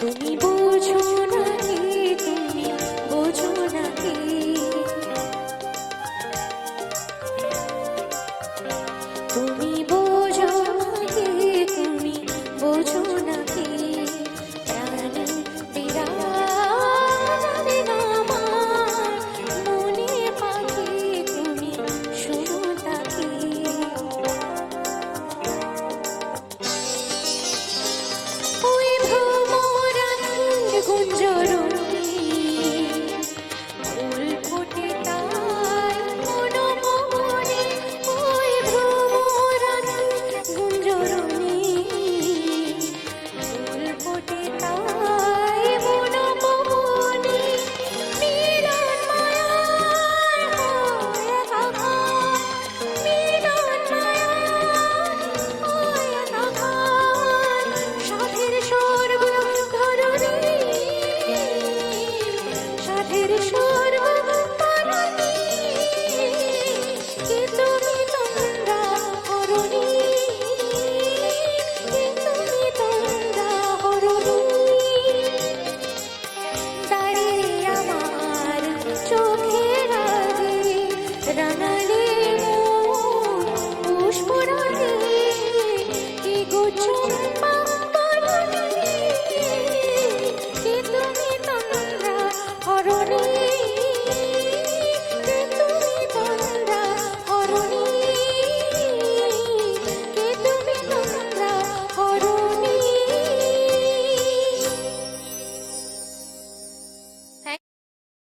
তুমি বোঝো না কি তুমি বোঝো না কি। তুমি বোঝো না কি তুমি বোঝো You.